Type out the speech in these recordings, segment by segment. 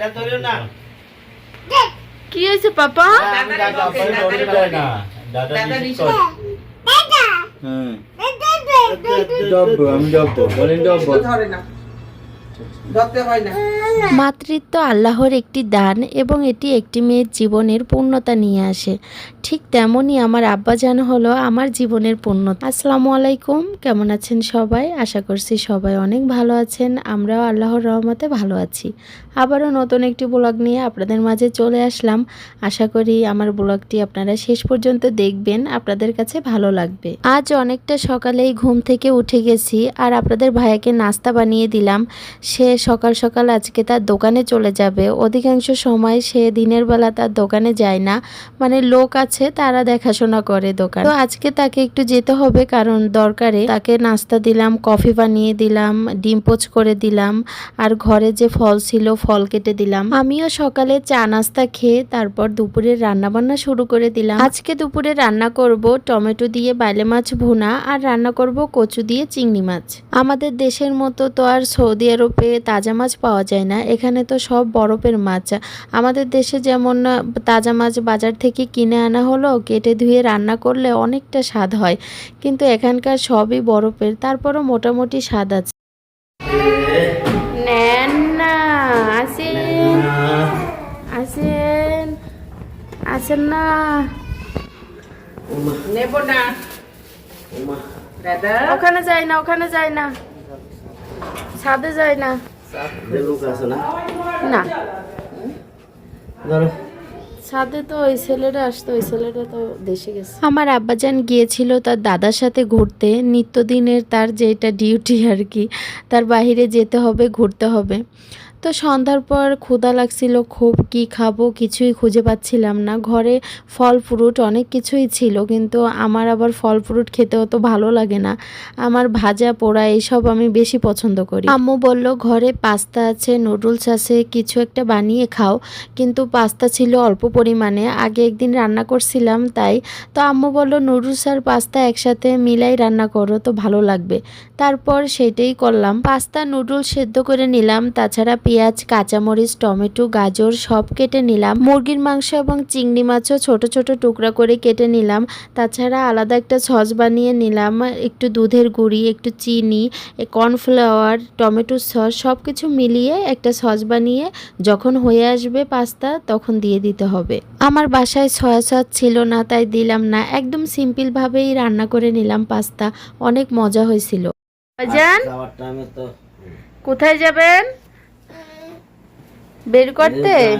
এটা ধরিও না। কি হয়েছে পাপা? আমি ডব্বু বলেন ডব্বু ধরে না মাতৃত্ব আল্লাহর একটি দান এবং এটি একটি মেয়ের জীবনের পূর্ণতা নিয়ে আসে। ঠিক তেমনই আমার আব্বাজান হলো আমার জীবনের পূর্ণতা। আসসালামু আলাইকুম, কেমন আছেন সবাই? আশা করছি সবাই অনেক ভালো আছেন। আমরাও আল্লাহর রহমতে ভালো আছি। আবারও নতুন একটি ব্লগ নিয়ে আপনাদের মাঝে চলে আসলাম। আশা করি আমার ব্লগটি আপনারা শেষ পর্যন্ত দেখবেন, আপনাদের কাছে ভালো লাগবে। আজ অনেকটা সকালেই ঘুম থেকে উঠে গেছি আর আপনাদের ভাইয়াকে নাস্তা বানিয়ে দিলাম। সে সকাল সকাল আজকে তার দোকানে চলে যাবে। অধিকাংশ সময় সে দিনের বেলা তার দোকানে যায় না। মানে লোক আছে, তারা দেখাশোনা করে দোকান। তো আজকে তাকে একটু যেতে হবে, কারণ দরকারে তাকে নাস্তা দিলাম, কফি বানিয়ে দিলাম, ডিম পোচ করে দিলাম, আর ঘরে যে ফল ছিল, ফল কেটে দিলাম। আমিও সকালে চা নাস্তা খেয়ে তারপর দুপুরের রান্না বান্না শুরু করে দিলাম। আজকে দুপুরে রান্না করব টমেটো দিয়ে বাইলে মাছ ভুনা, আর রান্না করব কচু দিয়ে চিংড়ি মাছ। আমাদের দেশের মতো তো আর সৌদি আরবে তাজা মাছ পাওয়া যায় না। এখানে তো সব বরফের মাছ। আমাদের দেশে যেমন তাজা মাছ বাজার থেকে কিনে আনা হলো কেটে ধুয়ে রান্না করলে অনেকটা স্বাদ হয়। কিন্তু এখানকার সবই বরফের তারপরও মোটামুটি স্বাদ আছে। নেন না আসেন। আসেন। আসেন না। নেব না। ওখানে যাই না ওখানে যাই না। ছাদে যাই না। না? না। ধরো। ছাদে তো ওই ছেলেটা আসতো ওই ছেলেটা তো দেশে গেছে। আমার আব্বাজান গিয়েছিল তার দাদার সাথে ঘুরতে নিত্যদিনের তার যেটা ডিউটি আর কি তার বাহিরে যেতে হবে ঘুরতে হবে। তো সন্ধ্যার পর ক্ষুধা লাগছিল, খুব কি খাব কিছুই খুঁজে পাচ্ছিলাম না। ঘরে ফল ফ্রুট অনেক কিছুই ছিল, কিন্তু আমার আবার ফল ফ্রুট খেতে অত ভালো লাগে না। আমার ভাজা, পোড়া এইসব আমি বেশি পছন্দ করি। আম্মু বলল, ঘরে পাস্তা আছে, নুডলস আছে, কিছু একটা বানিয়ে খাও। কিন্তু পাস্তা ছিল অল্প পরিমাণে, আগে একদিন রান্না করছিলাম তাই। তো আম্মু বলল, নুডলস আর পাস্তা একসাথে মিলাই রান্না করো, তো ভালো লাগবে। তারপর সেটাই করলাম। পাস্তা, নুডলস সেদ্ধ করে নিলাম, তাছাড়া পেঁয়াজ কাঁচামরিচ টমেটো গাজর সব কেটে নিলাম। মুরগির মাংস এবং চিংড়ি মাছও ছোট ছোট টুকরা করে কেটে নিলাম। তাছাড়া আলাদা একটা সস বানিয়ে নিলাম একটু দুধের গুঁড়ি একটু চিনি কর্নফ্লাওয়ার টমেটো সস সব কিছু মিলিয়ে একটা সস বানিয়ে যখন হয়ে আসবে পাস্তা তখন দিয়ে দিতে হবে। আমার বাসায় সয়া সস ছিল না তাই দিলাম না। একদম সিম্পলভাবেই রান্না করে নিলাম পাস্তা। অনেক মজা হয়েছিল। যান তো কোথায় যাবেন? বের করতে?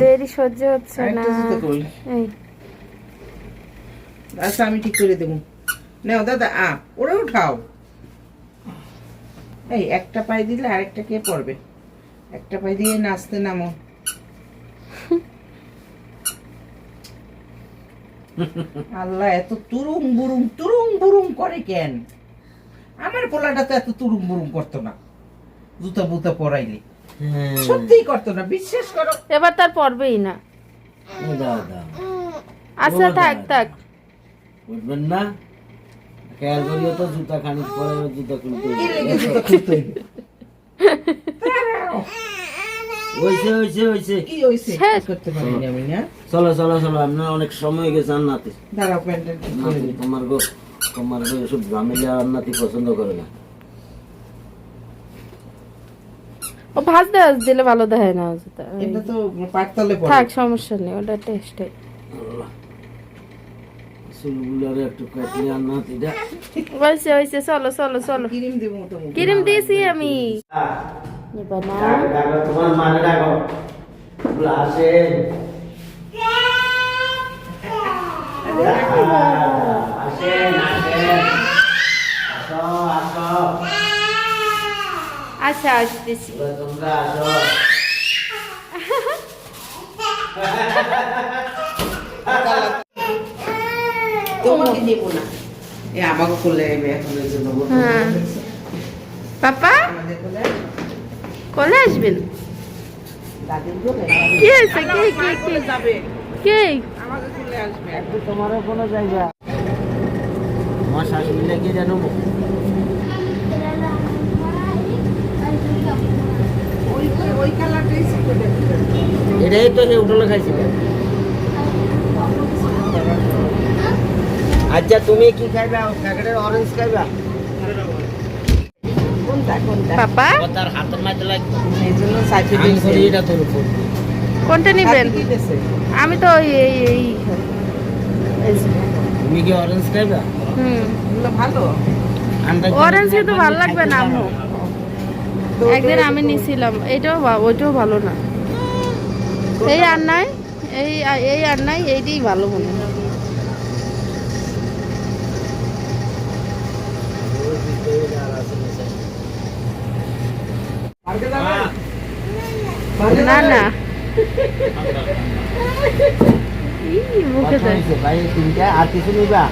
দেরি সহ্য হচ্ছে না। আচ্ছা আমি ঠিক করে দেবো। নাও দাদা আ ওরে উঠাও। এই একটা পাই দিলে আরেকটা কে পড়বে? একটা পাই দিয়ে নাচতে নামো। আল্লাহ এত তুরুম বুরুম তুরুম বুরুম করে কেন? আমার পোলাটা তো এত তুরুম বুরুম করতো না। জুতা বুতা পরাইলে। সত্যিই করতো না বিশ্বাস করো। এবার তার পড়বেই না। দাও দাও আচ্ছা থাক থাক। উঠবেন না? খেয়াল করিও তো জুতা খানিক পরে জুতা খুলতে কি করতে পারিনি আমি না? চলো চলো চলো আপনার অনেক সময় হয়ে গেছে আন্নাতে। দাঁড়াও। তোমার গো তোমার গো এসব ঝামেলা আন্নাতি পছন্দ করে না ও ভাজ দেওয়া দিলে ভালো দেখায় না। এটা তো পাটতলে পড়ে থাক সমস্যা নেই ওটা টেস্ট। চুলগুলারে একটু কাটলে আন্নাতিটা হয়েছে হয়েছে চলো চলো চলো ক্রিম দেবো মোটামুটি ক্রিম দিয়েছি আমি এবার না তোমার মানে ডাকো আসেন আসেন আসেন আসো আসো আচ্ছা আসতেছি। তোমরা আসো। তোমাকে দেবো না। এ আমাকে করলে এবে এখন এই জন্য বলতে হ্যাঁ। পাপা? কোলে? আসবেন কি কে কে কে? যাবে। কে? আমাকে কোলে আসবে। একটু তোমারও কোনো জায়গা আমার শাশুড়ি লেগে জানো তো সেই হোটেলে খাইছিলে আচ্ছা তুমি কি খাইবা? প্যাকেটের অরেঞ্জ খাইবা? কোনটা কোনটা? পাপা? তার হাতের মাঝে লাগবে। এই জন্য সাইডে আমি করি এটা তোর উপর। কোনটা নিবেন? আমি তো এই এই এই। যে। তুমি কি অরেঞ্জ খাইবা? হুম। ভালো। অরেঞ্জ ভালো লাগবে না আম্মু। একদিন আমি নিছিলাম এটাও ওইটাও ভালো না। এই আর নাই এই এই আর নাই এইটাই ভালো মনে হয়। না? না। মুখে আর কিছু নিবা?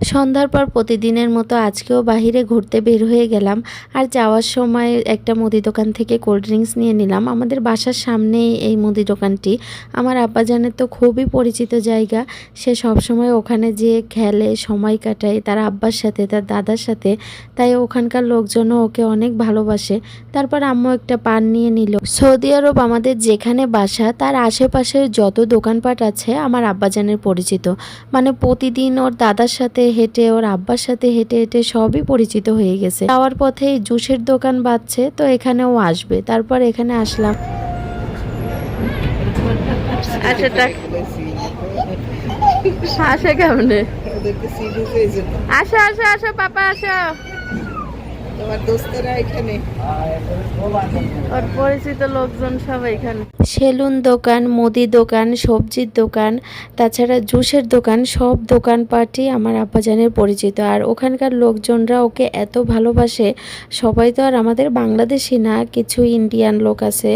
সন্ধ্যার পর প্রতিদিনের মতো আজকেও বাহিরে ঘুরতে বের হয়ে গেলাম আর যাওয়ার সময় একটা মুদি দোকান থেকে কোল্ড ড্রিঙ্কস নিয়ে নিলাম। আমাদের বাসার সামনেই এই মুদি দোকানটি। আমার আব্বাজানের তো খুবই পরিচিত জায়গা। সে সবসময় ওখানে যেয়ে খেলে, সময় কাটায়। তার আব্বার সাথে, তার দাদার সাথে। তাই ওখানকার লোকজনও ওকে অনেক ভালোবাসে। তারপর আম্মু একটা পান নিয়ে নিল। সৌদি আরব আমাদের যেখানে বাসা, তার আশেপাশের যত দোকানপাট আছে, আমার আব্বাজানের পরিচিত। মানে প্রতিদিন ওর দাদার সাথে হেঁটে ওর আব্বার সাথে হেঁটে হেঁটে সবই পরিচিত হয়ে গেছে। যাওয়ার পথে জুসের দোকান বাজছে তো এখানেও আসবে। তারপর এখানে আসলাম। আচ্ছা আসে কেমনে? আসা আসা আসা আসো আসো আসো পাপা আসো। তোমার দোস্তেরা এখানে। ওর পরিচিত লোকজন সব এখানে। সেলুন দোকান মুদি দোকান সবজির দোকান তাছাড়া জুসের দোকান সব দোকানপাটই আমার আব্বাজানের পরিচিত। আর ওখানকার লোকজনরা ওকে এত ভালোবাসে সবাই তো আর আমাদের বাংলাদেশি না কিছু ইন্ডিয়ান লোক আছে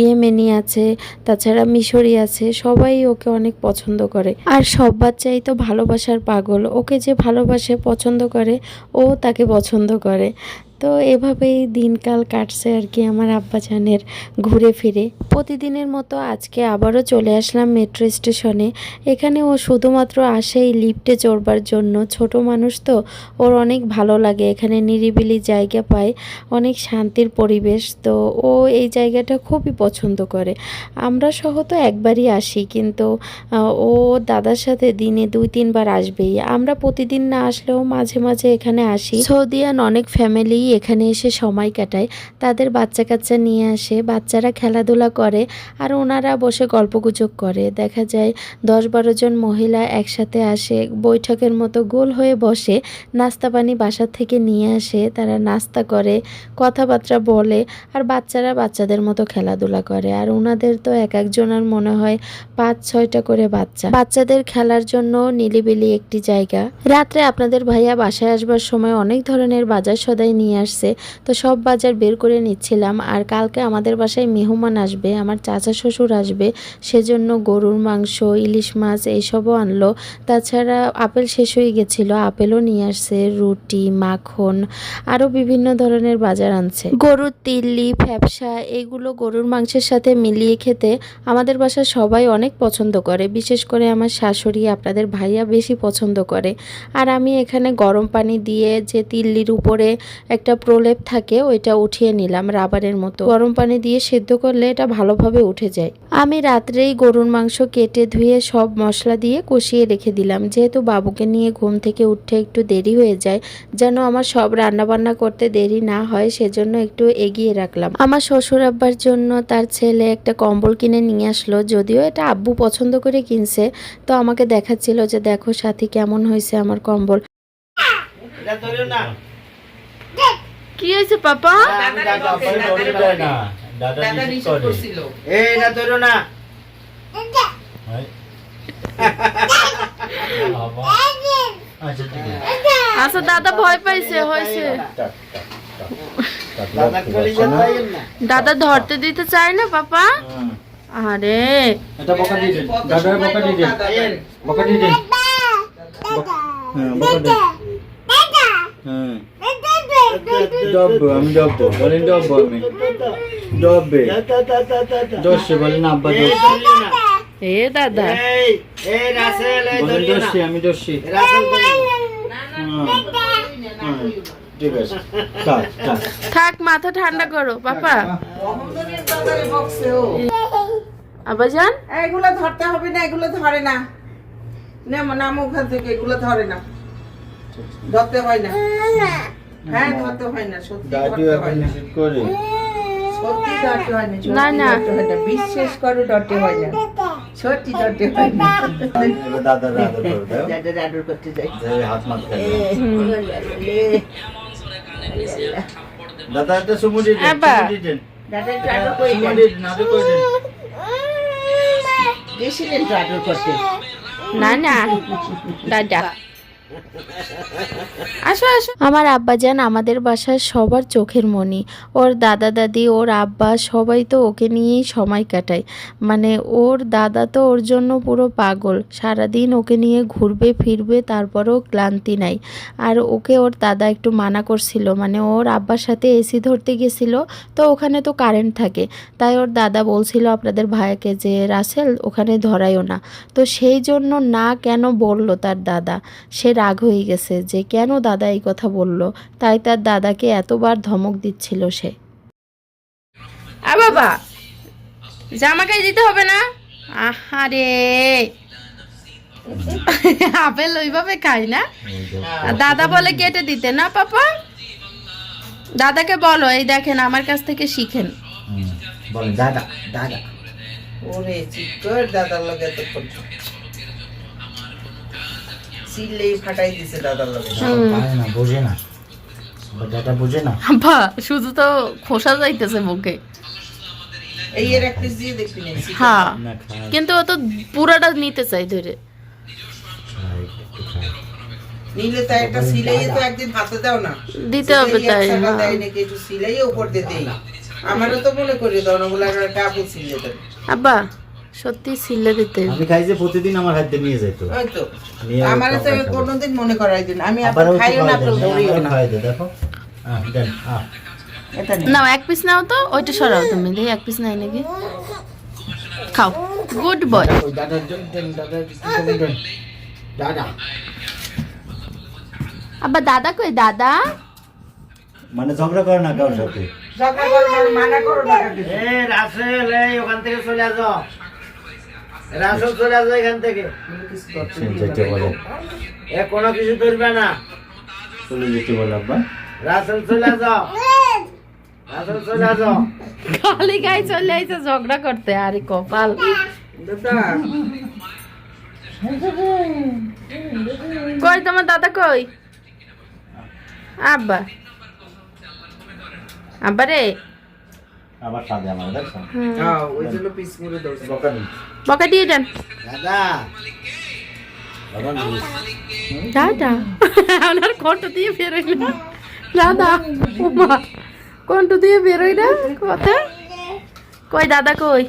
ইয়েমেনি আছে তাছাড়া মিশরি আছে সবাই ওকে অনেক পছন্দ করে। আর সব বাচ্চাই তো ভালোবাসার পাগল ওকে যে ভালোবাসে পছন্দ করে ও তাকে পছন্দ করে। তো এভাবেই দিনকাল কাটছে আর কি আমার আব্বাজানের ঘুরে ফিরে। প্রতিদিনের মতো আজকে আবারও চলে আসলাম মেট্রো স্টেশনে। এখানে ও শুধুমাত্র আসে এই লিফটে চড়বার জন্য। ছোট মানুষ তো, ওর অনেক ভালো লাগে। এখানে নিরিবিলি জায়গা পায়, অনেক শান্তির পরিবেশ। তো ও এই জায়গাটা খুবই পছন্দ করে। আমরা সহ তো একবারই আসি, কিন্তু ও দাদার সাথে দিনে দুই, তিনবার আসবেই। আমরা প্রতিদিন না আসলেও মাঝে মাঝে এখানে আসি। সৌদিয়ান অনেক ফ্যামিলি এখানে এসে সময় কাটায়। তাদের বাচ্চা কাচ্চা নিয়ে আসে, বাচ্চারা খেলাধুলা করে আর ওনারা বসে গল্পগুজব করে। দেখা যায় দশ বারো জন মহিলা একসাথে আসে, বৈঠকের মতো গোল হয়ে বসে, নাস্তা পানি বাসার থেকে নিয়ে আসে, তারা নাস্তা করে, কথাবার্তা বলে আর বাচ্চারা বাচ্চাদের মতো খেলাধুলা করে। আর ওনাদের তো এক একজনের মনে হয় পাঁচ, ছয়টা করে বাচ্চা। বাচ্চাদের খেলার জন্য নিলিবিলি একটি জায়গা। রাত্রে আপনাদের ভাইয়া বাসায় আসবার সময় অনেক ধরনের বাজার সদাই নিয়ে আসছে। তো সব বাজার বের করে নিচ্ছিলাম। আর কালকে আমাদের বাসায় মেহমান আসবে, আমার চাচা শ্বশুর আসবে, সেজন্য গরুর মাংস, ইলিশ মাছ এইসবও আনলো। তাছাড়া আপেল শেষ হয়ে গেছিল, আপেলও নিয়ে আসছে, রুটি, মাখন, আরও বিভিন্ন ধরনের বাজার আনছে। গরুর তিল্লি, ফ্যাপসা, এগুলো গরুর মাংসের সাথে মিলিয়ে খেতে আমাদের বাসা সবাই অনেক পছন্দ করে। বিশেষ করে আমার শাশুড়ি আপনাদের ভাইয়া বেশি পছন্দ করে। আর আমি এখানে গরম পানি দিয়ে যে তিল্লির উপরে একটা প্রলেপ থাকে, ওইটা উঠিয়ে নিলাম রাবারের মতো। গরম পানি দিয়ে সেদ্ধ করলে এটা ভালোভাবে উঠে যায়। আমি রাত্রেই গরুর মাংস কেটে ধুয়ে সব মশলা দিয়ে কষিয়ে রেখে দিলাম। যেহেতু বাবুকে নিয়ে ঘুম থেকে উঠতে একটু দেরি হয়ে যায়, যেন আমার সব রান্না বান্না করতে দেরি না হয়, সেজন্য একটু এগিয়ে রাখলাম। আমার শ্বশুর আব্বার জন্য তার ছেলে একটা কম্বল কিনে নিয়ে আসলো, যদিও এটা আব্বু পছন্দ করে কিনছে। তো আমাকে দেখাচ্ছিল যে, দেখো সাথী, কেমন হয়েছে আমার কম্বল? কি হয়েছে পাপা? হয়? আচ্ছা ঠিক আছে আচ্ছা দাদা ভয় পাইছে হয়েছে। দাদা ধরতে দিতে চায় না পাপা? হুম। আরে। এটা ডব্বু আমি ডব্বু বলেন ডব্বু আমি ডব্বে দশে বলেন আব্বা দশে এ দাদা এই এই রাসেল এই বলেন দশে আমি দশে না ঠিক আছে থাক মাথা ঠান্ডা করো পাপা। আব্বাজান? এগুলো ধরতে হবে না এগুলো ধরে না। নেমো নামো ওখান থেকে এগুলো ধরে না। ধরতে হয় না। হ্যাঁ ধরতে হয় না সত্যি দাদিও ধরতে এখন হয় না। নিষেধ করে। সত্যি ধরতে হয় না সত্যি না, না। ধরতে হয় না বিশ্বাস করো ধরতে হয় না। সত্যি ধরতে হয় না। এবার দাদার আদর করে দাও দাদার আদর করতে যাই হাত মাত দাদা দাদা একটা সুমুটি দেন আব্বা। সুমুটি দেন। একটু আদর করে দেন। সুমুটি আদর করে দেন? গেছিলেন তো আদর করতে? না না। দাদা। আসো আসো। আমার আব্বাজান আমাদের বাসার সবার চোখের মনি ওর দাদা, দাদি, ওর আব্বা সবাই তো ওকে নিয়েই সময় কাটায়। মানে ওর দাদা তো ওর জন্য পুরো পাগল। সারাদিন ওকে নিয়ে ঘুরবে, ফিরবে, তারপরেও ক্লান্তি নাই। আর ওকে ওর দাদা একটু মানা করছিল। মানে ওর আব্বার সাথে এসি ধরতে গেছিল, তো ওখানে তো কারেন্ট থাকে। তাই ওর দাদা বলছিল আপনাদের ভাইকে যে, রাসেল, ওখানে ধরাইও না। তো সেই জন্য না কেন বলল তার দাদা? সে রাগ হয়ে গেছে যে কেন দাদা এই কথা বলল তাই তার দাদাকে এতবার ধমক দিচ্ছিল সে। আ বাবা জামা গায়ে দিতে হবে না? আহারে। আপেল ওইভাবে খাই না? আর দাদা বলে কেটে দিতে না পাপা? দাদাকে বলো এই দেখেন আমার কাছ থেকে শিখেন। দাদা দাদা। ওরে চিকর দাদার লগে তো সিলেই ফাটাই দিছে দাদার লগে। পারে না বোঝে না। দাদা বোঝে না। আব্বা শুধু তো খোসা যাইতেছে মুখে। এই এর এক দিয়ে দেখবি না হ্যাঁ কিন্তু ও তো পুরাটা নিতে চাই ধরে। নিলে তাই একটা সিলাই তো একদিন হাতে দাও না। দিতে হবে তাই হ্যাঁ। দেয় নাকি একটু সিলাই উপর দিয়ে দেই। আমারও তো মনে করি দাও না বলে একটা কাপড় সিলে দেবে। আব্বা সত্যি সিলে দিতে। আমি খাই যে প্রতিদিন আমার হাতে নিয়ে যেত ওই তো। আমার তো কোনোদিন মনে করাই দিন। আমি আবার খাইও না খাওয়াই ধরিও না। দেখো। নাও এক পিস নাও তো ওইটা সরাও তুমি দেখি এক পিস নাই নাকি? খাও। গুড বয় ওই দাদার জন্য দেন, দাদার জন্য দেন। দাদা। আব্বা দাদা কই দাদা? মানে ঝগড়া করে না কারোর সাথে? ঝগড়া করো মানা করো না। এ রাসেল এই ওখান থেকে চলে আসো। রাসেল চলে আসো এখান থেকে। যেতে বলে। এ কোনো কিছু ধরবে না। চলে যেতে বলে আব্বা। রাসেল চলে আসো। রাসেল চলে আসো। খালি গায়ে চলে আইছে ঝগড়া করতে আরে কপাল। কই তোমার দাদা কই? আব্বা। আব্বা রে আবার সাদে আমার দেখছ হ্যাঁ ওই জন্য পিস মুড়ে দাও। বকানি বকা দিয়ে দেন। দাদা। দাদা। ওনার কণ্ঠ দিয়ে বেরোই না দাদা উমা কণ্ঠ দিয়ে বেরোই না কথা? কই দাদা কই?